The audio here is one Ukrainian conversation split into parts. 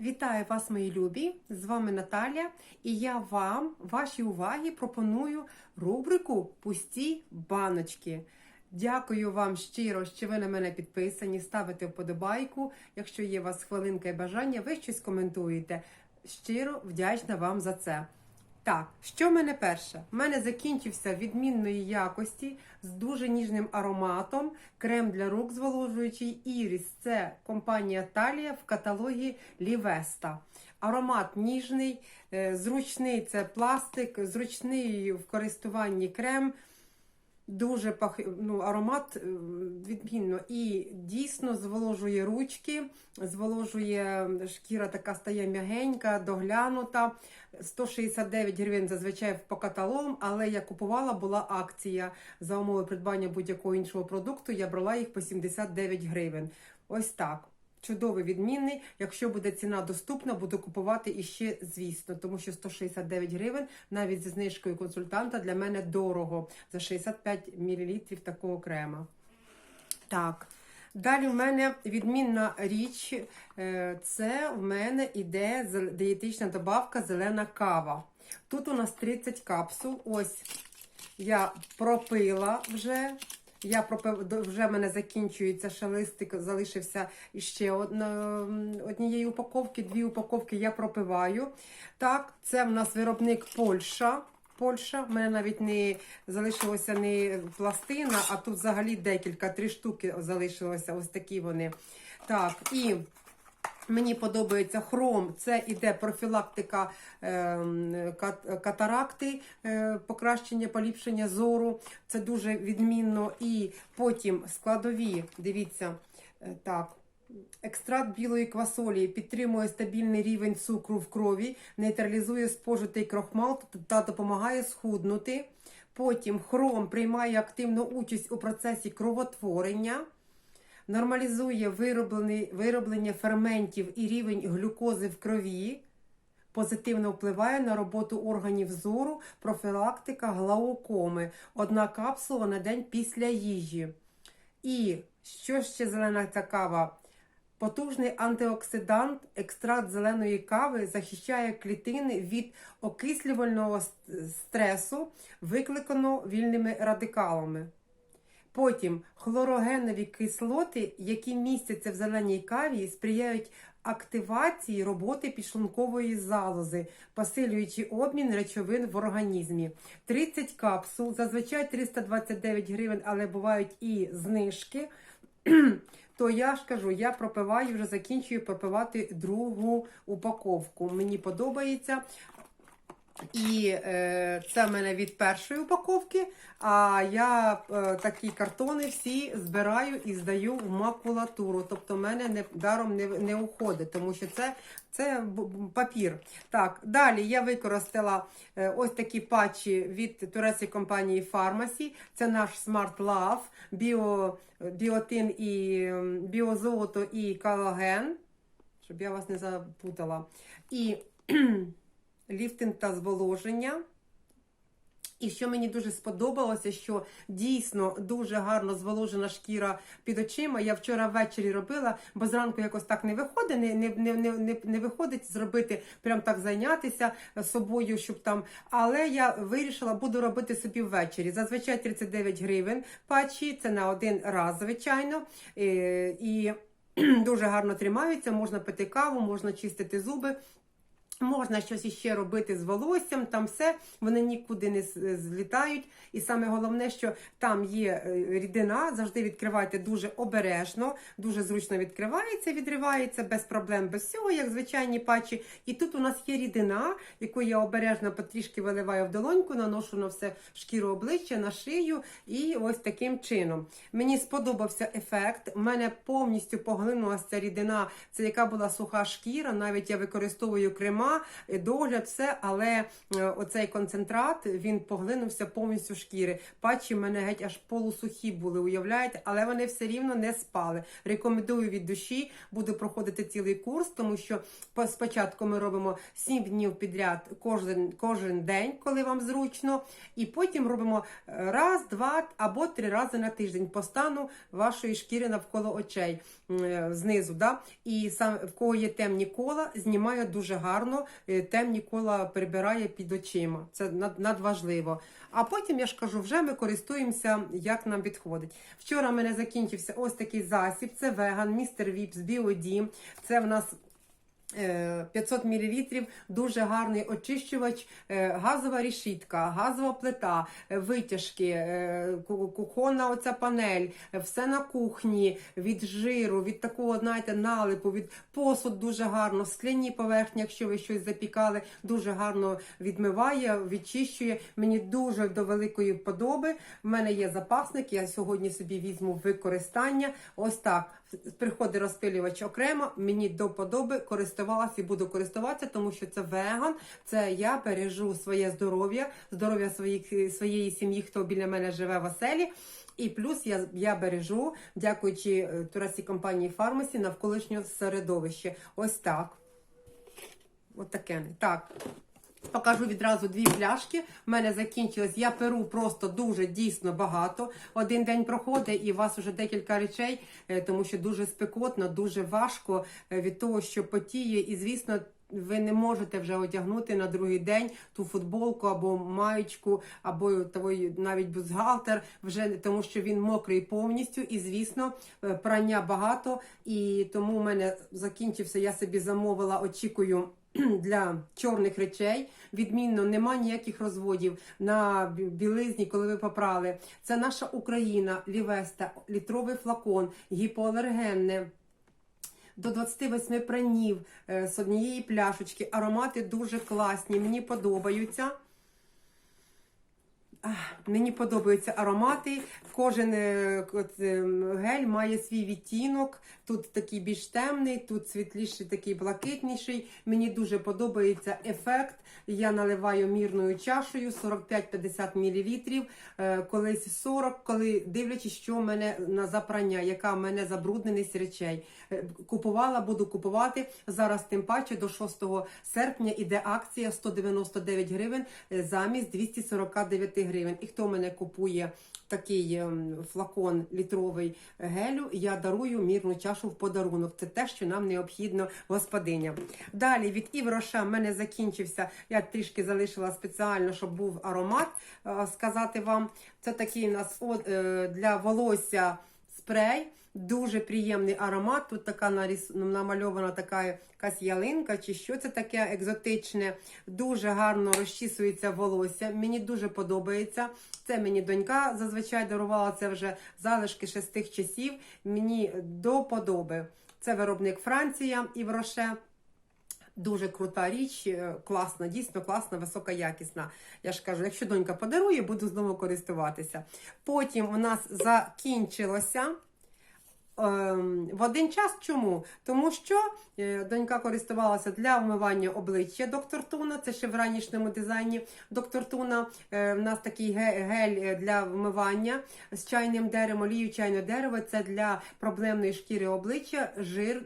Вітаю вас, мої любі! З вами Наталя, і я вам, вашій увазі, пропоную рубрику Пусті баночки. Дякую вам щиро, що ви на мене підписані. Ставите вподобайку. Якщо є у вас хвилинка і бажання, ви щось коментуєте. Щиро вдячна вам за це. Так, що в мене перше? У мене закінчився відмінної якості з дуже ніжним ароматом. Крем для рук зволожуючий Іріс. Це компанія Талія в каталогі Лівеста. Аромат ніжний, е, зручний це пластик, зручний в користуванні крем. Дуже пах... ну, аромат е, відмінно і дійсно зволожує ручки, зволожує шкіра, така стає м'ягенька, доглянута. 169 гривень зазвичай по каталогам, але я купувала, була акція за умови придбання будь-якого іншого продукту. Я брала їх по 79 гривень. Ось так. Чудовий відмінний. Якщо буде ціна доступна, буду купувати іще, звісно, тому що 169 гривень навіть зі знижкою консультанта для мене дорого за 65 мл такого крема. Так. Далі в мене відмінна річ. е, Це в мене іде дієтична добавка зелена кава. Тут у нас 30 капсул. Ось я пропила вже. Я пропив, вже мене закінчується шелистик, залишився ще одна, однієї упаковки, дві упаковки я пропиваю. Так, це в нас виробник Польща. Польща. У мене навіть не залишилося не пластина, а тут взагалі декілька, три штуки залишилося. Ось такі вони. Так, і Мені подобається хром, це іде профілактика ем, кат- катаракти, е, покращення, поліпшення зору. Це дуже відмінно. І потім складові, дивіться, е, так. Екстракт білої квасолі підтримує стабільний рівень цукру в крові, нейтралізує спожитий крохмал та допомагає схуднути. Потім хром приймає активну участь у процесі кровотворення нормалізує вироблення ферментів і рівень глюкози в крові, позитивно впливає на роботу органів зору, профілактика глаукоми. Одна капсула на день після їжі. І що ще зелена ця кава? Потужний антиоксидант, екстракт зеленої кави захищає клітини від окислювального стресу, викликаного вільними радикалами. Потім хлорогенові кислоти, які містяться в зеленій каві, сприяють активації роботи підшлункової залози, посилюючи обмін речовин в організмі. 30 капсул, зазвичай 329 гривень, але бувають і знижки. То я ж кажу, я пропиваю, вже закінчую пропивати другу упаковку. Мені подобається. І е, це в мене від першої упаковки. А я е, такі картони всі збираю і здаю в макулатуру. Тобто, в мене не даром не, не уходить, тому що це, це папір. Так, далі я використала е, ось такі патчі від турецької компанії Pharmacy. Це наш Smart Love, біо, біотин і біозолото і колаген. Щоб я вас не запутала. І ліфтинг та зволоження. І що мені дуже сподобалося, що дійсно дуже гарно зволожена шкіра під очима. Я вчора ввечері робила, бо зранку якось так не виходить, не, не, не, не, не, виходить зробити, прям так зайнятися собою, щоб там. Але я вирішила, буду робити собі ввечері. Зазвичай 39 гривень патчі, це на один раз, звичайно. Е, І дуже гарно тримаються, можна пити каву, можна чистити зуби. Можна щось іще робити з волоссям, там все, вони нікуди не злітають. І саме головне, що там є е, рідина, завжди відкривайте дуже обережно, дуже зручно відкривається, відривається без проблем, без всього, як звичайні патчі. І тут у нас є рідина, яку я обережно потрішки виливаю в долоньку, наношу на все шкіру обличчя, на шию, і ось таким чином. Мені сподобався ефект. У мене повністю поглинулася рідина, це яка була суха шкіра. Навіть я використовую крема е, догляд, все, але е, оцей концентрат він поглинувся повністю шкіри. Патчі мене геть аж полусухі були, уявляєте, але вони все рівно не спали. Рекомендую від душі, буду проходити цілий курс, тому що по- спочатку ми робимо 7 днів підряд кожен, кожен день, коли вам зручно, і потім робимо е, раз, два або три рази на тиждень по стану вашої шкіри навколо очей знизу. Да? І сам в кого є темні кола, знімає дуже гарно. е, Темні кола прибирає під очима. Це над- надважливо. А потім я ж кажу, вже ми користуємося, як нам підходить. Вчора в мене закінчився ось такий засіб. Це веган, містер Віпс, Біодім. Це в нас. Е, 500 мл, дуже гарний очищувач, е, газова рішітка, газова плита, е, витяжки, е, кухонна оця панель, е, все на кухні, від жиру, від такого, знаєте, налипу, від посуд дуже гарно, скляні поверхні, якщо ви щось запікали, дуже гарно відмиває, відчищує. Мені дуже до великої вподоби. В мене є запасник, я сьогодні собі візьму використання. Ось так. Приходить розпилювач окремо, мені до вподоби користувалася і буду користуватися, тому що це веган. Це я бережу своє здоров'я, здоров'я своїх, своєї сім'ї, хто біля мене живе в оселі. І плюс я, я бережу, дякуючи е, турецькій компанії Фармасі, навколишнє середовище. Ось так. От. Так. Покажу відразу дві пляшки. В мене закінчилось. Я перу просто дуже дійсно багато. Один день проходить, і у вас вже декілька речей, е, тому що дуже спекотно, дуже важко е, від того, що потіє. І звісно. Ви не можете вже одягнути на другий день ту футболку або маєчку, або той навіть бюстгальтер, вже тому що він мокрий повністю. І звісно, е, прання багато. І тому в мене закінчився. Я собі замовила, очікую для чорних речей. Відмінно, нема ніяких розводів на білизні, коли ви попрали. Це наша Україна, Лівеста, літровий флакон, гіпоалергенне. До 28 пранів е, з однієї пляшечки. Аромати дуже класні, мені подобаються. Мені подобаються аромати. Кожен е, гель має свій відтінок. Тут такий більш темний, тут світліший, такий блакитніший. Мені дуже подобається ефект. Я наливаю мірною чашею 45-50 мл. Е, Колись 40, коли дивлячись, що в мене на запрання, яка в мене забрудненість речей. Е, Купувала, буду купувати. Зараз тим паче до 6 серпня іде акція 199 гривень замість 249 гривень. І хто мене купує такий ем, флакон літровий гелю, я дарую мірну чашу в подарунок. Це те, що нам необхідно господиня. Далі від Івроша в мене закінчився. Я трішки залишила спеціально, щоб був аромат. е, Сказати вам, це такий у нас е, для волосся спрей. Дуже приємний аромат. Тут така наріс... намальована така якась ялинка, чи що це таке екзотичне. Дуже гарно розчісується волосся. Мені дуже подобається. Це мені донька зазвичай дарувала це вже залишки ще з тих часів. Мені до подоби. Це виробник Франція і в Роше. Дуже крута річ, е, класна, дійсно класна, високоякісна. Я ж кажу, якщо донька подарує, буду знову користуватися. Потім у нас закінчилося. Ем, В один час чому? Тому що е, донька користувалася для вмивання обличчя доктор Туна, це ще в ранішньому дизайні доктор Туна. Е, У нас такий гель е, для вмивання з чайним деревом, олією чайне дерево. Це для проблемної шкіри обличчя, жир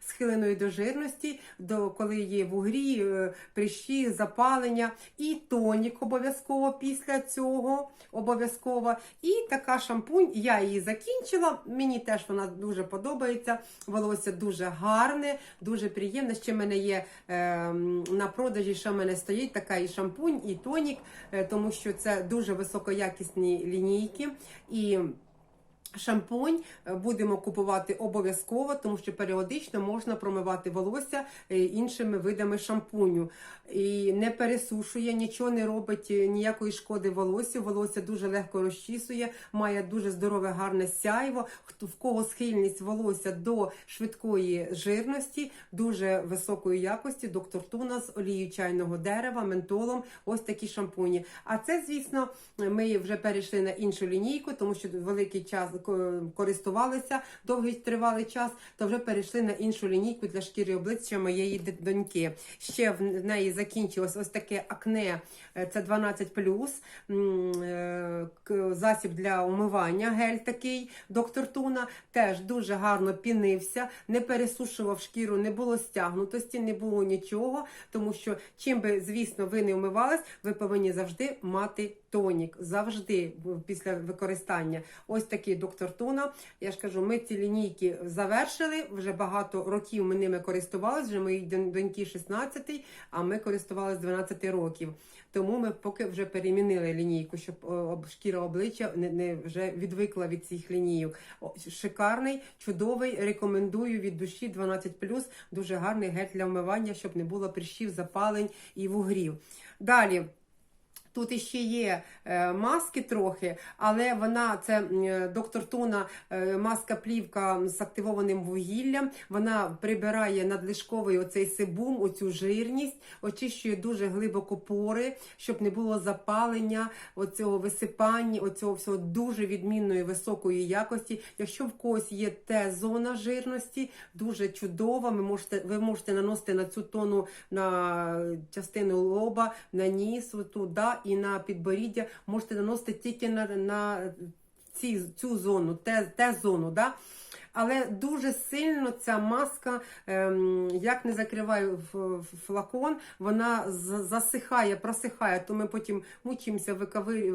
схиленої до жирності, до коли є вугрі, прищі, запалення, і тонік обов'язково після цього. Обов'язково. І така шампунь, я її закінчила. Мені теж вона дуже подобається. Волосся дуже гарне, дуже приємне. Ще в мене є е, на продажі, що в мене стоїть така і шампунь, і тонік, е, тому що це дуже високоякісні лінійки. І Шампунь е, будемо купувати обов'язково, тому що періодично можна промивати волосся е, іншими видами шампуню. І не пересушує, нічого не робить е, ніякої шкоди волосю. Волосся дуже легко розчісує, має дуже здорове, гарне сяйво. В кого схильність волосся до швидкої жирності, дуже високої якості. Доктор Туна з олією чайного дерева, ментолом. Ось такі шампуні. А це, звісно, ми вже перейшли на іншу лінійку, тому що великий час користувалися довгий тривалий час, то вже перейшли на іншу лінійку для шкіри обличчя моєї доньки. Ще в неї закінчилось ось таке акне, е, це 12+, м, е, засіб для умивання, гель такий, доктор Туна, теж дуже гарно пінився, не пересушував шкіру, не було стягнутості, не було нічого, тому що чим би, звісно, ви не вмивались, ви повинні завжди мати тонік. Завжди після використання. Ось такий доктор Туна. Я ж кажу, ми ці лінійки завершили. Вже багато років ми ними користувалися. Вже моїй доньки 16, а ми користувалися 12 років. Тому ми поки вже перемінили лінійку, щоб о, шкіра обличчя не, не вже відвикла від цих лінійок. Шикарний, чудовий. Рекомендую від душі 12+. Дуже гарний гель для вмивання, щоб не було прищів, запалень і вугрів. Далі. Тут іще є е, маски трохи, але вона це е, доктор Туна е, маска плівка з активованим вугіллям. Вона прибирає надлишковий оцей себум, оцю жирність, очищує дуже глибоко пори, щоб не було запалення, оцього висипання, оцього всього дуже відмінної високої якості. Якщо в когось є те зона жирності, дуже чудова. Ви можете, ви можете наносити на цю тону на частину лоба, на ніс, туди і на підборіддя. Можете наносити тільки на, на ці, цю зону, те, те зону. Да? Але дуже сильно ця маска, ем, як не закриваю флакон, вона засихає, просихає. То ми потім мучимося, викави,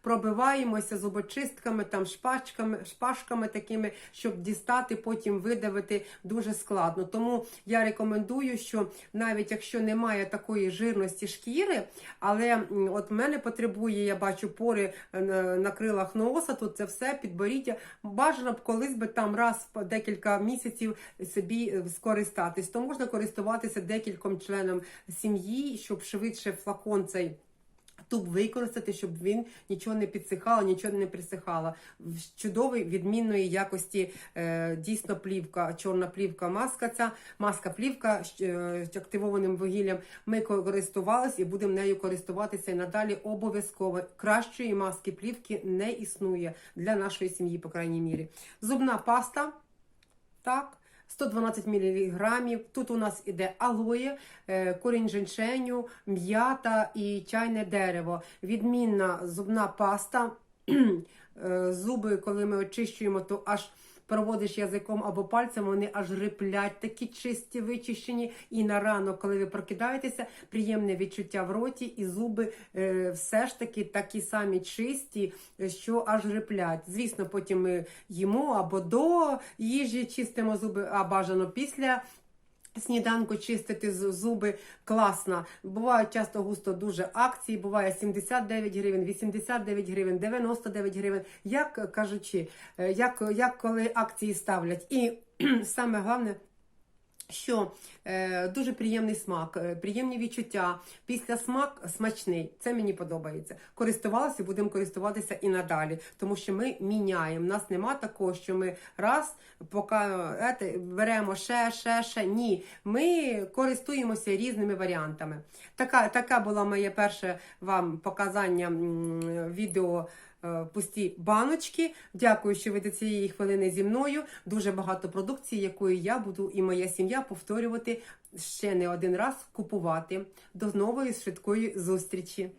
пробиваємося зубочистками, там шпачками, шпажками такими, щоб дістати, потім видавити дуже складно. Тому я рекомендую, що навіть якщо немає такої жирності шкіри, але от мене потребує, я бачу пори е, на крилах носа, тут це все підборіддя. Бажано б колись би там раз по декілька місяців собі е, скористатись. То можна користуватися декільком членом сім'ї, щоб швидше флакон цей. Туб використати, щоб він нічого не підсихало, нічого не присихало. Чудовий відмінної якості е, дійсно плівка, чорна плівка, маска ця маска плівка е, з активованим вугіллям. Ми користувалися і будемо нею користуватися і надалі обов'язково. Кращої маски плівки не існує для нашої сім'ї, по крайній мірі. Зубна паста. Так. 112 мг. Тут у нас іде алоє, е, корінь женьшеню, м'ята і чайне дерево. Відмінна зубна паста. Е, Зуби, коли ми очищуємо, то аж проводиш язиком або пальцем, вони аж риплять, такі чисті, вичищені. І на ранок, коли ви прокидаєтеся, приємне відчуття в роті, і зуби е, все ж таки такі самі чисті, е, що аж риплять. Звісно, потім ми їмо або до їжі чистимо зуби, а бажано після. Сніданку чистити зуби класно. Бувають часто густо дуже акції, буває 79 гривень, 89 гривень, 99 гривень. Як кажучи, е, як, як коли акції ставлять. І саме головне. Що е, дуже приємний смак, е, приємні відчуття. Після смак смачний. Це мені подобається. Користувалася, будемо користуватися і надалі, тому що ми міняємо. Нас нема такого, що ми раз поки ете, беремо ще, ще, ще. Ні, ми користуємося різними варіантами. Така, така була моє перше вам показання м, відео. Е, Пусті баночки. Дякую, що ви до цієї хвилини зі мною. Дуже багато продукції, якої я буду і моя сім'я повторювати ще не один раз купувати. До нової швидкої зустрічі!